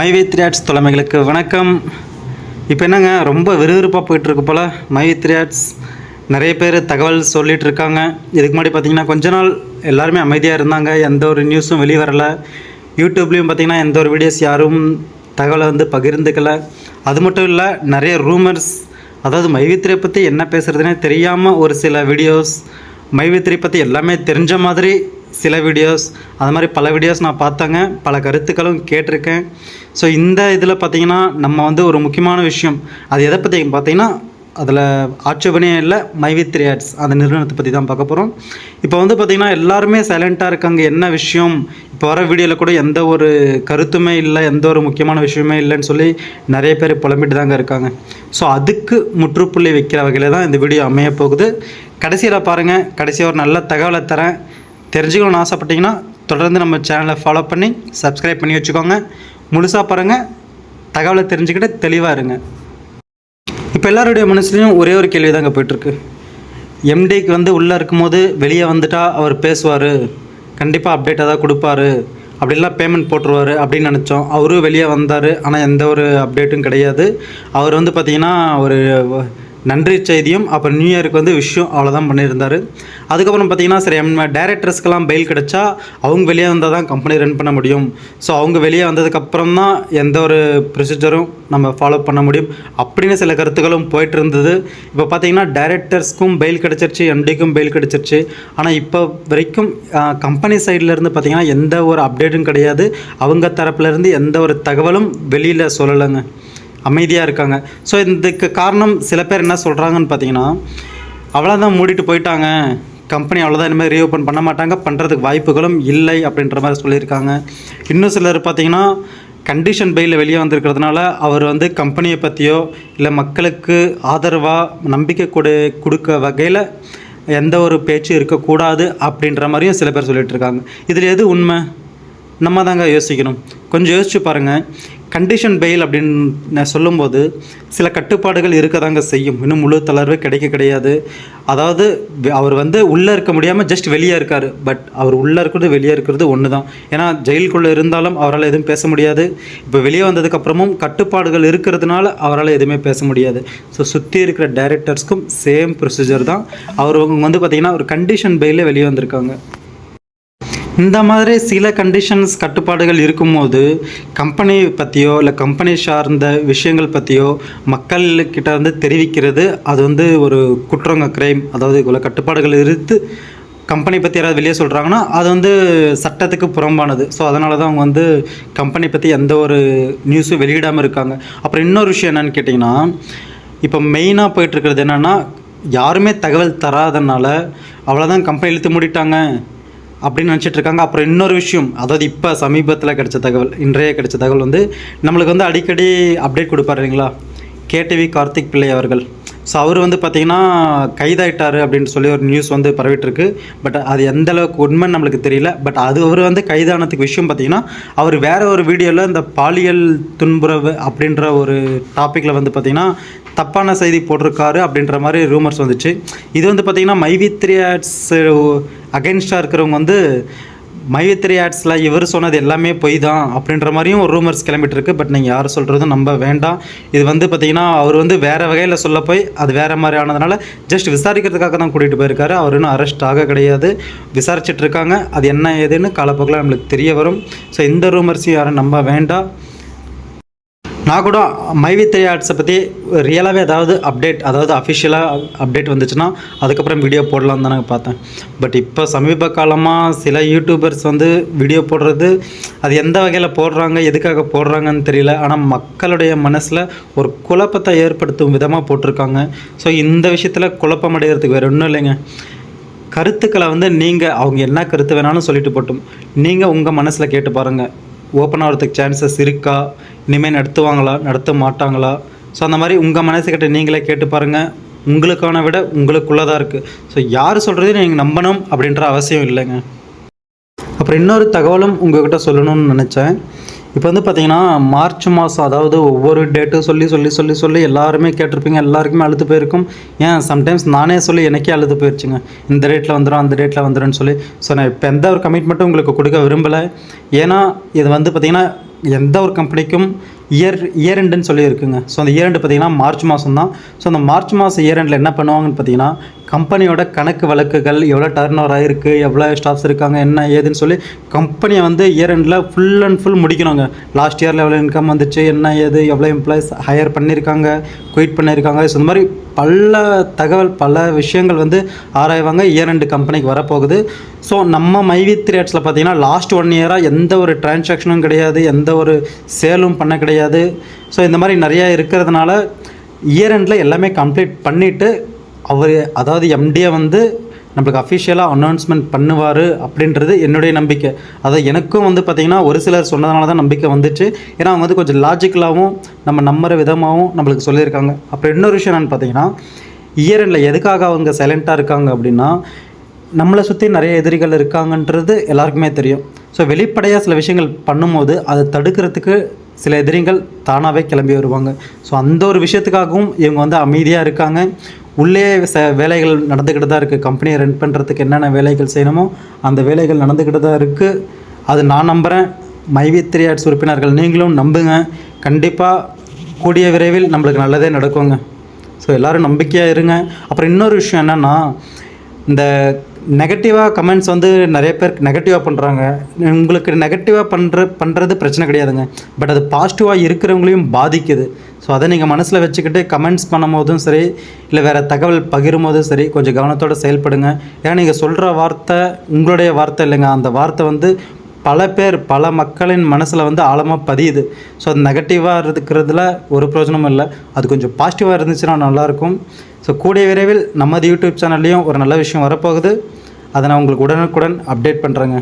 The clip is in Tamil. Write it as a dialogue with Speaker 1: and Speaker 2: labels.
Speaker 1: மைவேத்ரியாட்ஸ் தலைமைகளுக்கு வணக்கம். இப்போ என்னங்க ரொம்ப விறுவிறுப்பாக போயிட்டுருக்கு போல். மைவேத்ரியாட்ஸ் நிறைய பேர் தகவல் சொல்லிகிட்டு இருக்காங்க. இதுக்கு முன்னாடி பார்த்தீங்கன்னா கொஞ்ச நாள் எல்லாருமே அமைதியாக இருந்தாங்க. எந்த ஒரு நியூஸும் வெளியே வரல யூடியூப்லேயும் பார்த்தீங்கன்னா எந்த ஒரு வீடியோஸ் யாரும் தகவலை வந்து பகிர்ந்துக்கல. அது மட்டும் இல்லை நிறைய ரூமர்ஸ் அதாவது மைவித்திரை பற்றி என்ன பேசுகிறதுனே தெரியாமல் ஒரு சில வீடியோஸ் மைவித்திரை பற்றி எல்லாமே தெரிஞ்ச மாதிரி சில வீடியோஸ் அது மாதிரி பல வீடியோஸ் நான் பார்த்தேங்க. பல கருத்துக்களும் கேட்டிருக்கேன். ஸோ இந்த இதில் பார்த்தீங்கன்னா நம்ம வந்து ஒரு முக்கியமான விஷயம். அது எதை பற்றி பார்த்தீங்கன்னா அதில் ஆட்சேபனையே இல்லை மைவித்ரி ஆட்ஸ் அந்த நிறுவனத்தை பற்றி தான் பார்க்க போகிறோம் இப்போ வந்து பார்த்திங்கன்னா எல்லாருமே சைலண்ட்டாக இருக்காங்க. என்ன விஷயம்? இப்போ வர வீடியோவில் கூட எந்த ஒரு கருத்துமே இல்லை எந்த ஒரு முக்கியமான விஷயமே இல்லைன்னு சொல்லி நிறைய பேர் புலம்பிட்டு தாங்க இருக்காங்க. ஸோ அதுக்கு முற்றுப்புள்ளி வைக்கிற வகையில் தான் இந்த வீடியோ அமைய போகுது. கடைசியில் பாருங்கள் கடைசியாக ஒரு நல்ல தகவலை தரேன். தெரிஞ்சுக்கணும்னு ஆசைப்பட்டீங்கன்னா தொடர்ந்து நம்ம சேனலை ஃபாலோ பண்ணி சப்ஸ்கிரைப் பண்ணி வச்சுக்கோங்க. முழுசாக பாருங்கள் தகவலை தெரிஞ்சுக்கிட்டு தெளிவாக இருங்க. இப்போ எல்லாருடைய மனசுலையும் ஒரே ஒரு கேள்வி தாங்க போயிட்டுருக்கு எம்டிக்கு வந்து உள்ளே இருக்கும்போது வெளியே வந்துட்டா அவர் பேசுவார். கண்டிப்பாக அப்டேட் ஏதாவது கொடுப்பாரு. அப்படிலாம் பேமெண்ட் போட்டுருவார் அப்படின்னு நினச்சோம். அவரும் வெளியே வந்தார். ஆனால் எந்த ஒரு அப்டேட்டும் கிடையாது. அவர் வந்து பார்த்திங்கன்னா ஒரு நன்றி செய்தியும் அப்புறம் நியூ இயருக்கு வந்து விஷயம் அவ்வளோதான் பண்ணியிருந்தார். அதுக்கப்புறம் பார்த்தீங்கன்னா சரி எம் டேரக்டர்ஸ்க்கெல்லாம் பெயில் கிடச்சா அவங்க வெளியே வந்தால் தான் கம்பெனி ரன் பண்ண முடியும். ஸோ அவங்க வெளியே வந்ததுக்கப்புறம் தான் எந்த ஒரு ப்ரொசீஜரும் நம்ம ஃபாலோ பண்ண முடியும். அப்படின்னு சில கருத்துக்களும் போயிட்டு இருந்தது. இப்போ பார்த்தீங்கன்னா டேரக்டர்ஸ்க்கும் பெயில் கிடச்சிருச்சு எம்டிக்கும் பெயில் கிடச்சிருச்சு. ஆனால் இப்போ வரைக்கும் கம்பெனி சைட்லேருந்து பார்த்தீங்கன்னா எந்த ஒரு அப்டேட்டும் கிடையாது. அவங்க தரப்புலேருந்து எந்த ஒரு தகவலும் வெளியில் சொல்லலைங்க. அமைதியாக இருக்காங்க. ஸோ இதுக்கு காரணம் சில பேர் என்ன சொல்கிறாங்கன்னு பார்த்தீங்கன்னா அவ்வளோதான் மூடிட்டு போயிட்டாங்க. கம்பெனி அவ்வளோதான் இனிமேல் ரீஓப்பன் பண்ண மாட்டாங்க. பண்ணுறதுக்கு வாய்ப்புகளும் இல்லை அப்படின்ற மாதிரி சொல்லியிருக்காங்க. இன்னும் சிலர் பார்த்தீங்கன்னா கண்டிஷன் பெயில் வெளியே வந்திருக்கிறதுனால அவர் வந்து கம்பெனியை பற்றியோ இல்லை மக்களுக்கு ஆதரவாக நம்பிக்கை கொடு கொடுக்க வகையில் எந்த ஒரு பேச்சும் இருக்கக்கூடாது அப்படின்ற மாதிரியும் சில பேர் சொல்லிகிட்ருக்காங்க இதில் எது உண்மை? நம்ம தாங்க யோசிக்கணும். கொஞ்சம் யோசிச்சு பாருங்கள் கண்டிஷன் பெயில் அப்படின்னு சொல்லும்போது சில கட்டுப்பாடுகள் இருக்க தாங்க செய்யும். இன்னும் முழு தளர்வு கிடைக்க கிடையாது. அதாவது அவர் வந்து உள்ளே இருக்க முடியாமல் ஜஸ்ட் வெளியே இருக்கார். பட் அவர் உள்ளே இருக்கிறது வெளியே இருக்கிறது ஒன்று தான் ஏன்னா ஜெயிலுக்குள்ளே இருந்தாலும் அவரால் எதுவும் பேச முடியாது. இப்போ வெளியே வந்ததுக்கப்புறமும் கட்டுப்பாடுகள் இருக்கிறதுனால அவரால் எதுவுமே பேச முடியாது. ஸோ சுற்றி இருக்கிற டைரக்டர்ஸ்க்கும் சேம் ப்ரொசீஜர் தான். அவர் வந்து பார்த்திங்கன்னா ஒரு கண்டிஷன் பெயிலில் வெளியே வந்திருக்காங்க. இந்த மாதிரி சில கண்டிஷன்ஸ் கட்டுப்பாடுகள் இருக்கும்போது கம்பெனி பற்றியோ இல்லை கம்பெனி சார்ந்த விஷயங்கள் பற்றியோ மக்கள்கிட்ட வந்து தெரிவிக்கிறது அது வந்து ஒரு குற்றங்க கிரைம் அதாவது இவ்வளோ கட்டுப்பாடுகள் இருந்து கம்பெனி பற்றி யாராவது வெளியே சொல்கிறாங்கன்னா அது வந்து சட்டத்துக்கு புறம்பானது. ஸோ அதனால தான் அவங்க வந்து கம்பெனி பற்றி எந்த ஒரு நியூஸும் வெளியிடாமல் இருக்காங்க. அப்புறம் இன்னொரு விஷயம் என்னென்னு கேட்டிங்கன்னா இப்போ மெயினாக போயிட்டுருக்கிறது என்னென்னா யாருமே தகவல் தராதனால அவ்வளோதான் கம்பெனி இழுத்து மூடிட்டாங்க. அப்படின்னு நினச்சிட்டு இருக்காங்க அப்புறம் இன்னொரு விஷயம் அதாவது இப்போ சமீபத்தில் கிடைச்ச தகவல் இன்றைய கிடைச்ச தகவல் வந்து நம்மளுக்கு வந்து அடிக்கடி அப்டேட் கொடுப்பார் இல்லைங்களா? கேடிவி கார்த்திக் பிள்ளை அவர்கள். ஸோ அவர் வந்து பார்த்திங்கன்னா கைதாயிட்டார் அப்படின்னு சொல்லி ஒரு நியூஸ் வந்து பரவிட்டுருக்கு பட் அது எந்த அளவுக்கு உண்மைன்னு நம்மளுக்கு தெரியல. பட் அது அவர் வந்து கைதானதுக்கு விஷயம் பார்த்திங்கன்னா அவர் வேற ஒரு வீடியோவில் இந்த பாலியல் துன்புறவு அப்படின்ற ஒரு டாப்பிக்கில் வந்து பார்த்திங்கன்னா தப்பான செய்தி போட்டிருக்காரு அப்படின்ற மாதிரி ரூமர்ஸ் வந்துச்சு. இது வந்து பார்த்திங்கன்னா மைவித்ரியாட்ஸ் அகென்ஸ்டாக இருக்கிறவங்க வந்து மைவித்திரி ஆட்ஸில் இவர் சொன்னது எல்லாமே பொய் தான் அப்படின்ற மாதிரியும் ஒரு ரூமர்ஸ் கிளம்பிட்டுருக்கு. பட் நீங்கள் யார் சொல்கிறதும் நம்ப வேண்டாம். இது வந்து பார்த்திங்கன்னா அவர் வந்து வேறு வகையில் சொல்ல போய் அது வேறு மாதிரி ஆனதுனால ஜஸ்ட் விசாரிக்கிறதுக்காக தான் கூட்டிகிட்டு போயிருக்காரு. அவர் இன்னும் அரெஸ்ட் ஆக கிடையாது. விசாரிச்சுட்ருக்காங்க அது என்ன ஏதுன்னு காலப்போக்கில் நம்மளுக்கு தெரிய வரும். ஸோ இந்த ரூமர்ஸையும் யாரும் நம்ப வேண்டாம். நான் கூட மைவித்திரை ஆர்ட்ஸை பற்றி ரியலாகவே ஏதாவது அப்டேட் அதாவது அஃபிஷியலாக அப்டேட் வந்துச்சுன்னா அதுக்கப்புறம் வீடியோ போடலாம் தானே பார்த்தேன். பட் இப்போ சமீப காலமாக சில யூடியூபர்ஸ் வந்து வீடியோ போடுறது அது எந்த வகையில் போடுறாங்க எதுக்காக போடுறாங்கன்னு தெரியல. ஆனால் மக்களுடைய மனசில் ஒரு குழப்பத்தை ஏற்படுத்தும் விதமாக போட்டிருக்காங்க. ஸோ இந்த விஷயத்தில் குழப்பம் அடைகிறதுக்கு வேறு ஒன்றும் இல்லைங்க. கருத்துக்களை வந்து நீங்கள் அவங்க என்ன கருத்து வேணாலும் சொல்லிட்டு போட்டும். நீங்கள் உங்கள் மனசில் கேட்டு பாருங்கள் ஓப்பன் ஆகிறதுக்கு சான்சஸ் இருக்கா? இனிமேல் நடத்துவாங்களா? நடத்த மாட்டாங்களா? ஸோ அந்த மாதிரி உங்கள் மனசுக்கிட்ட நீங்களே கேட்டு பாருங்கள் உங்களுக்கான விட உங்களுக்குள்ளே தான் இருக்குது ஸோ யார் சொல்கிறதையும் நீங்கள் நம்பணும் அப்படின்ற அவசியம் இல்லைங்க. அப்புறம் இன்னொரு தகவலும் உங்கள்கிட்ட சொல்லணும்னு நினச்சேன். இப்போ வந்து பார்த்தீங்கன்னா மார்ச் மாதம் அதாவது ஒவ்வொரு டேட்டும் சொல்லி சொல்லி சொல்லி சொல்லி எல்லாருமே கேட்டிருப்பீங்க எல்லாருக்குமே அழுது போயிருக்கும். ஏன்? சம்டைம்ஸ் நானே சொல்லி எனக்கே அழுது போயிருச்சுங்க. இந்த டேட்டில் வந்துடும் அந்த டேட்டில் வந்துடும்னு சொல்லி. ஸோ நான் இப்போ எந்த ஒரு கமிட்மெண்ட்டும் உங்களுக்கு கொடுக்க விரும்பலை. ஏன்னா இது வந்து பார்த்திங்கன்னா எந்த ஒரு கம்பெனிக்கும் இயர் இயர் எண்டுன்னு சொல்லி இருக்குங்க ஸோ அந்த இயர் எண்டு பார்த்தீங்கன்னா மார்ச் மாதம் தான் ஸோ அந்த மார்ச் மாதம் இயர் எண்டில் என்ன பண்ணுவாங்கன்னு பார்த்தீங்கன்னா கம்பெனியோட கணக்கு வழக்குகள் எவ்வளோ டர்ன் ஓவர் ஆகிருக்கு எவ்வளோ ஸ்டாஃப்ஸ் இருக்காங்க என்ன ஏதுன்னு சொல்லி கம்பெனியை வந்து இயர் எண்டில் ஃபுல் அண்ட் ஃபுல் முடிக்கணுங்க. லாஸ்ட் இயரில் எவ்வளோ இன்கம் வந்துச்சு என்ன ஏது எவ்வளோ எம்ப்ளாயிஸ் ஹையர் பண்ணியிருக்காங்க குயிட் பண்ணியிருக்காங்க. ஸோ இந்த மாதிரி பல தகவல் பல விஷயங்கள் வந்து ஆராய்வாங்க. இயர் எண்டு கம்பெனிக்கு வரப்போகுது. ஸோ நம்ம மைவி த்ரேட்ஸில் பார்த்தீங்கன்னா லாஸ்ட் ஒன் இயராக எந்த ஒரு டிரான்சாக்ஷனும் கிடையாது எந்த ஒரு சேலும் பண்ண கிடையாது. ஸோ இந்த மாதிரி நிறையா இருக்கிறதுனால இயர் எண்டில் எல்லாமே கம்ப்ளீட் பண்ணிவிட்டு அவர் அதாவது எம்டியை வந்து நம்மளுக்கு அஃபிஷியலாக அனௌன்ஸ்மெண்ட் பண்ணுவார் அப்படின்றது என்னுடைய நம்பிக்கை. அதாவது எனக்கும் வந்து பார்த்திங்கன்னா ஒரு சிலர் சொன்னதுனால தான் நம்பிக்கை வந்துச்சு. ஏன்னா அவங்க வந்து கொஞ்சம் லாஜிக்கலாகவும் நம்ம நம்புகிற விதமாகவும் நம்மளுக்கு சொல்லியிருக்காங்க. அப்புறம் இன்னொரு விஷயம் என்னென்னு பார்த்தீங்கன்னா இயர் எண்டில் எதுக்காக அவங்க சைலண்ட்டாக இருக்காங்க அப்படின்னா நம்மளை சுற்றி நிறைய எதிரிகள் இருக்காங்கன்றது எல்லாருக்குமே தெரியும். ஸோ வெளிப்படையாக சில விஷயங்கள் பண்ணும்போது அதை தடுக்கிறதுக்கு சில எதிரிகள் தானாகவே கிளம்பி வருவாங்க. ஸோ அந்த ஒரு விஷயத்துக்காகவும் இவங்க வந்து அமைதியாக இருக்காங்க. உள்ளே ச வேலைகள் நடந்துக்கிட்டு தான் இருக்குது கம்பெனியை ரன் பண்ணுறதுக்கு என்னென்ன வேலைகள் செய்யணுமோ அந்த வேலைகள் நடந்துக்கிட்டு தான் இருக்குது அது நான் நம்புகிறேன் மைவி த்ரீ ஆர்ட்ஸ் உறுப்பினர்கள் நீங்களும் நம்புங்க. கண்டிப்பாக கூடிய விரைவில் நம்மளுக்கு நல்லதே நடக்குங்க. ஸோ எல்லோரும் நம்பிக்கையாக இருங்க. அப்புறம் இன்னொரு விஷயம் என்னென்னா இந்த நெகட்டிவாக கமெண்ட்ஸ் வந்து நிறைய பேர் நெகட்டிவாக பண்ணுறாங்க உங்களுக்கு நெகட்டிவாக பண்ணுற பண்ணுறது பிரச்சனை கிடையாதுங்க. பட் அது பாசிட்டிவாக இருக்கிறவங்களையும் பாதிக்குது. ஸோ அதை நீங்கள் மனசில் வச்சுக்கிட்டு கமெண்ட்ஸ் பண்ணும் போதும் சரி இல்லை வேறு தகவல் பகிரும் போதும் சரி கொஞ்சம் கவனத்தோடு செயல்படுங்க. ஏன்னா நீங்கள் சொல்கிற வார்த்தை உங்களுடைய வார்த்தை இல்லைங்க. அந்த வார்த்தை வந்து பல பேர் பல மக்களின் மனசில் வந்து ஆழமாக பதியுது. ஸோ அது நெகட்டிவாக இருக்கிறதுல ஒரு பிரயோஜனமும் இல்லை. அது கொஞ்சம் பாசிட்டிவாக இருந்துச்சுன்னா நல்லாயிருக்கும். ஸோ கூடிய விரைவில் நமது யூடியூப் சேனல்லையும் ஒரு நல்ல விஷயம் வரப்போகுது. அதை நான் உங்களுக்கு உடனுக்குடன் அப்டேட் பண்ணுறேங்க